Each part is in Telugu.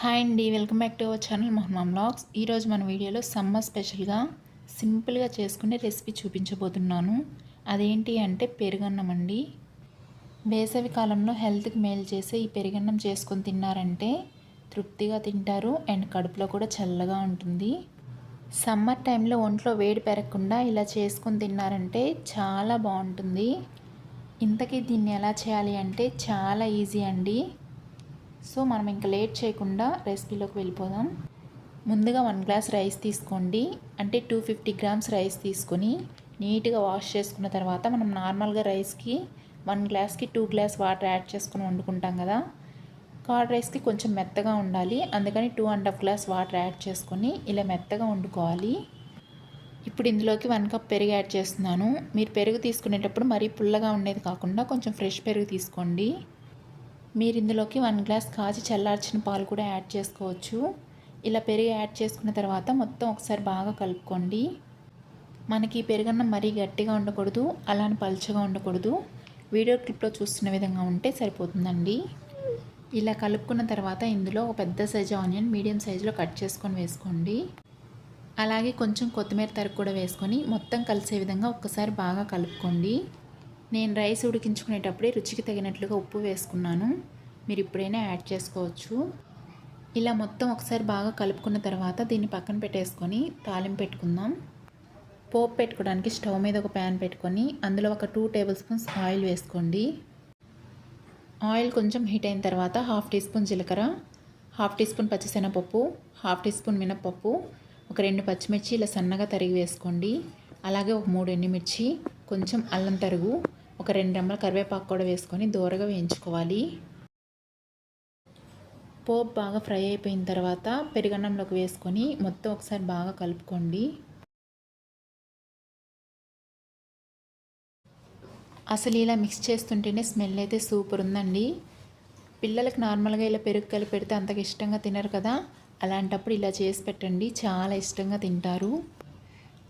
హాయ్ అండి welcome back to our channel మహమ్మా blogs ఈరోజు మన వీడియోలో సమ్మర్ స్పెషల్గా సింపుల్గా చేసుకునే రెసిపీ చూపించబోతున్నాను. అదేంటి అంటే పెరుగన్నం అండి. వేసవి కాలంలో హెల్త్కి మేలు చేసే ఈ పెరుగన్నం చేసుకొని తిన్నారంటే తృప్తిగా తింటారు అండ్ కడుపులో కూడా చల్లగా ఉంటుంది. సమ్మర్ టైంలో ఒంట్లో వేడి పెరగకుండా ఇలా చేసుకొని తిన్నారంటే చాలా బాగుంటుంది. ఇంతకీ దీన్ని ఎలా చేయాలి అంటే చాలా ఈజీ అండి. సో మనం ఇంకా లేట్ చేయకుండా రెసిపీలోకి వెళ్ళిపోదాం. ముందుగా వన్ గ్లాస్ రైస్ తీసుకోండి. అంటే టూ ఫిఫ్టీ గ్రామ్స్ రైస్ తీసుకొని నీట్గా వాష్ చేసుకున్న తర్వాత మనం నార్మల్గా రైస్కి వన్ గ్లాస్కి టూ గ్లాస్ వాటర్ యాడ్ చేసుకుని వండుకుంటాం కదా. కార్డ్ రైస్కి కొంచెం మెత్తగా ఉండాలి. అందుకని two and half glass water add చేసుకొని ఇలా మెత్తగా వండుకోవాలి. ఇప్పుడు ఇందులోకి వన్ కప్ పెరుగు యాడ్ చేస్తున్నాను. మీరు పెరుగు తీసుకునేటప్పుడు మరీ పుల్లగా ఉండేది కాకుండా కొంచెం ఫ్రెష్ పెరుగు తీసుకోండి. మీరు ఇందులోకి వన్ గ్లాస్ కాచి చల్లార్చిన పాలు కూడా యాడ్ చేసుకోవచ్చు. ఇలా పెరుగు యాడ్ చేసుకున్న తర్వాత మొత్తం ఒకసారి బాగా కలుపుకోండి. మనకి పెరుగన్నం మరీ గట్టిగా ఉండకూడదు అలానే పలుచగా ఉండకూడదు. వీడియో క్లిప్లో చూస్తున్న విధంగా ఉంటే సరిపోతుందండి. ఇలా కలుపుకున్న తర్వాత ఇందులో ఒక పెద్ద సైజు ఆనియన్ మీడియం సైజులో కట్ చేసుకొని వేసుకోండి. అలాగే కొంచెం కొత్తిమీర తరుగు కూడా వేసుకొని మొత్తం కలిసే విధంగా ఒక్కసారి బాగా కలుపుకోండి. నేను రైస్ ఉడికించుకునేటప్పుడే రుచికి తగినట్లుగా ఉప్పు వేసుకున్నాను. మీరు ఇప్పుడైనా యాడ్ చేసుకోవచ్చు. ఇలా మొత్తం ఒకసారి బాగా కలుపుకున్న తర్వాత దీన్ని పక్కన పెట్టేసుకొని తాలింపు పెట్టుకుందాం. పోపు పెట్టుకోవడానికి స్టవ్ మీద ఒక ప్యాన్ పెట్టుకొని అందులో ఒక టూ టేబుల్ స్పూన్స్ ఆయిల్ వేసుకోండి. ఆయిల్ కొంచెం హీట్ అయిన తర్వాత హాఫ్ టీ స్పూన్ జీలకర్ర హాఫ్ టీ స్పూన్ పచ్చిశనగపప్పు హాఫ్ టీ స్పూన్ మినపప్పు ఒక రెండు పచ్చిమిర్చి ఇలా సన్నగా తరిగి వేసుకోండి. అలాగే ఒక మూడు ఎండుమిర్చి కొంచెం అల్లం తరుగు ఒక రెండు రెమ్మల కరివేపాకు కూడా వేసుకొని దూరగా వేయించుకోవాలి. పోపు బాగా ఫ్రై అయిపోయిన తర్వాత పెరుగన్నంలోకి వేసుకొని మొత్తం ఒకసారి బాగా కలుపుకోండి. అసలు ఇలా మిక్స్ చేస్తుంటేనే స్మెల్ అయితే సూపర్ ఉందండి. పిల్లలకు నార్మల్గా ఇలా పెరుగు కలిపి పెడితే అంతగా ఇష్టంగా తినరు కదా. అలాంటప్పుడు ఇలా చేసి పెట్టండి. చాలా ఇష్టంగా తింటారు.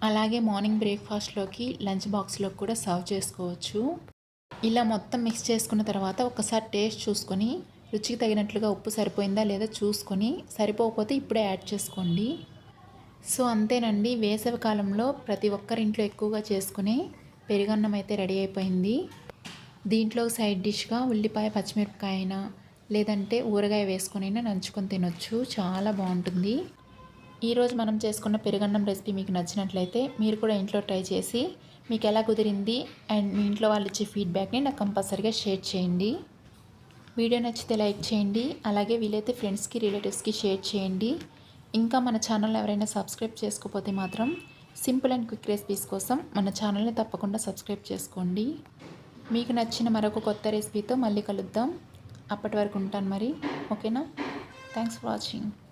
అలాగే మార్నింగ్ బ్రేక్ఫాస్ట్లోకి లంచ్ బాక్స్లోకి కూడా సర్వ్ చేసుకోవచ్చు. ఇలా మొత్తం మిక్స్ చేసుకున్న తర్వాత ఒకసారి టేస్ట్ చూసుకొని రుచికి తగినట్లుగా ఉప్పు సరిపోయిందా లేదా చూసుకొని సరిపోకపోతే ఇప్పుడే యాడ్ చేసుకోండి. సో అంతేనండి. వేసవి కాలంలో ప్రతి ఒక్కరింట్లో ఎక్కువగా చేసుకునే పెరుగన్నం అయితే రెడీ అయిపోయింది. దీంట్లో సైడ్ డిష్గా ఉల్లిపాయ పచ్చిమిరపకాయ అయినా లేదంటే ఊరగాయ వేసుకొని నంచుకొని తినొచ్చు. చాలా బాగుంటుంది. ఈరోజు మనం చేసుకున్న పెరుగన్నం రెసిపీ మీకు నచ్చినట్లయితే మీరు కూడా ఇంట్లో ట్రై చేసి మీకు ఎలా కుదిరింది అండ్ మీ ఇంట్లో వాళ్ళు ఇచ్చే ఫీడ్బ్యాక్ని నాకు కంపల్సరీగా షేర్ చేయండి. వీడియో నచ్చితే లైక్ చేయండి. అలాగే వీలైతే ఫ్రెండ్స్కి రిలేటివ్స్కి షేర్ చేయండి. ఇంకా మన ఛానల్ ఎవరైనా సబ్స్క్రైబ్ చేసుకోకపోతే మాత్రం సింపుల్ అండ్ క్విక్ రెసిపీస్ కోసం మన ఛానల్ని తప్పకుండా సబ్స్క్రైబ్ చేసుకోండి. మీకు నచ్చిన మరొక కొత్త రెసిపీతో మళ్ళీ కలుద్దాం. అప్పటి వరకు ఉంటాను మరి. ఓకేనా? Thanks for watching